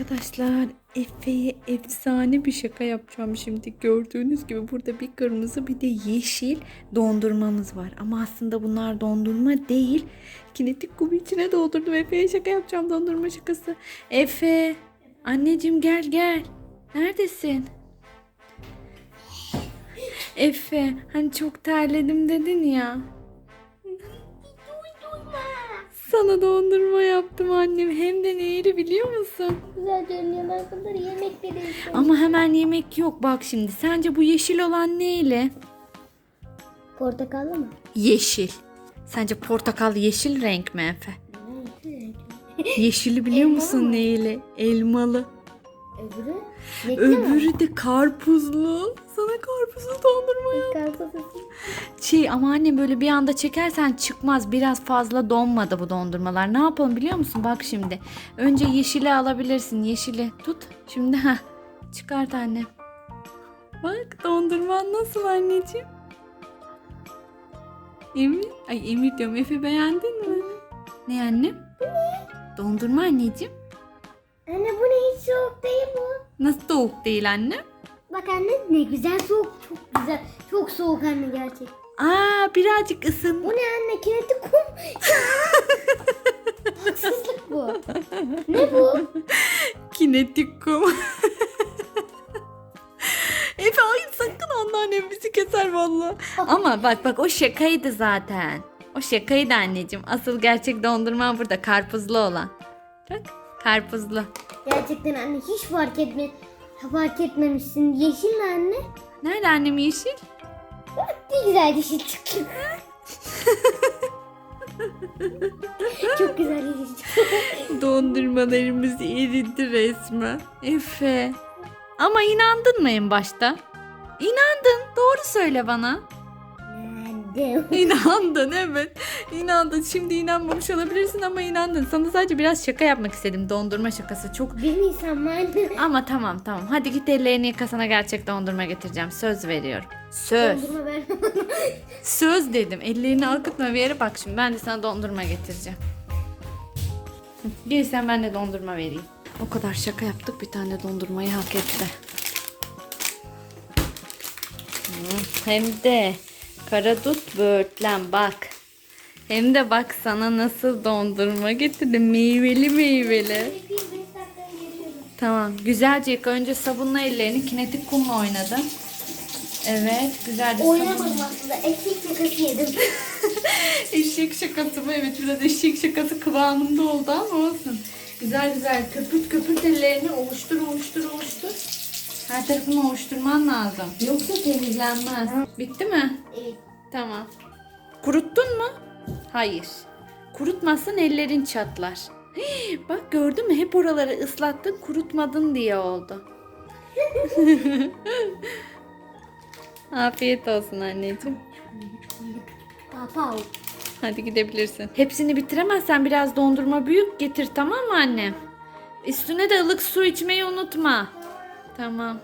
Arkadaşlar Efe'ye efsane bir şaka yapacağım şimdi. Gördüğünüz gibi burada bir kırmızı bir de yeşil dondurmamız var. Ama aslında bunlar dondurma değil. Kinetik kumu içine doldurdum. Efe'ye şaka yapacağım dondurma şakası. Efe anneciğim gel gel. Neredesin? Efe hani çok terledim dedin ya. Sana dondurma yaptım annem. Hem de neyli biliyor musun? Güzel görünüyor. Ben bunları yemek bile istiyorum. Ama hemen yemek yok. Bak şimdi sence bu yeşil olan neyle? Portakallı mı? Yeşil. Sence portakal yeşil renk mi Efe? Yeşili biliyor musun neyle? Elmalı. Öbürü? Renkli mi? Öbürü de karpuzlu. Sana karpuzlu dondurma yap. Karpuzlu. Şey ama anne böyle bir anda çekersen çıkmaz. Biraz fazla donmadı bu dondurmalar. Ne yapalım biliyor musun? Bak şimdi. Önce yeşili alabilirsin. Yeşili tut. Şimdi ha çıkart anne. Bak dondurman nasıl anneciğim? Emir, ay Emir diyorum. Efe beğendin mi? Ne anne? Dondurma anneciğim. Anne bu ne hiç soğuk değil bu. Nasıl soğuk değil anne? Bak anne ne güzel soğuk. Çok güzel. Çok soğuk anne gerçek. Aa birazcık ısın. Bu ne anne kinetik kum. Haksızlık bu. Ne bu? Kinetik kum. Efe hayır sakın anneannem bizi keser valla. Ama bak bak o şakaydı zaten. O şakaydı anneciğim. Asıl gerçek dondurma burada karpuzlu olan. Bak karpuzlu. Gerçekten anne hiç fark etme. Fark etmemişsin. Yeşil mi anne? Nerede annem yeşil? Bak ne güzel yeşil çıktı. Çok güzel yeşil çıktı. Dondurmalarımız eridi resmen. Efe. Ama inandın mı en başta? İnandın. Doğru söyle bana. Nerede? İnandın evet. İnandın. Şimdi inanmamış olabilirsin ama inandın. Sana sadece biraz şaka yapmak istedim. Dondurma şakası. Çok mı anne? ama tamam tamam. Hadi git ellerini yıka sana gerçek dondurma getireceğim. Söz veriyorum. Söz. Dondurma ver. Söz dedim. Ellerini akıtma bir yere bak şimdi. Ben de sana dondurma getireceğim. Hı, Gel sen ben de dondurma vereyim. O kadar şaka yaptık bir tane dondurmayı hak etti. Hem de karadut böğürtlen bak. Hem de bak sana nasıl dondurma getirdim. Meyveli meyveli. Tamam. Güzelce yıka. Önce sabunla ellerini. Kinetik kumla oynadım. Evet. Güzelce Oynamadım aslında. Eşek şakası yedim. Eşek şakası mı? Evet biraz eşek şakası kıvamında oldu ama olsun. Güzel güzel köpürt köpürt ellerini ovuştur ovuştur ovuştur. Her tarafını ovuşturman lazım. Yoksa temizlenmez. Bitti mi? Evet. Tamam. Kuruttun mu? Hayır. Kurutmazsan ellerin çatlar. Hii, Bak gördün mü? Hep oraları ıslattın kurutmadın diye oldu. Afiyet olsun anneciğim. Papa. Hadi gidebilirsin. Hepsini bitiremezsen biraz dondurma büyük getir tamam mı anne? Üstüne de ılık su içmeyi unutma. Tamam.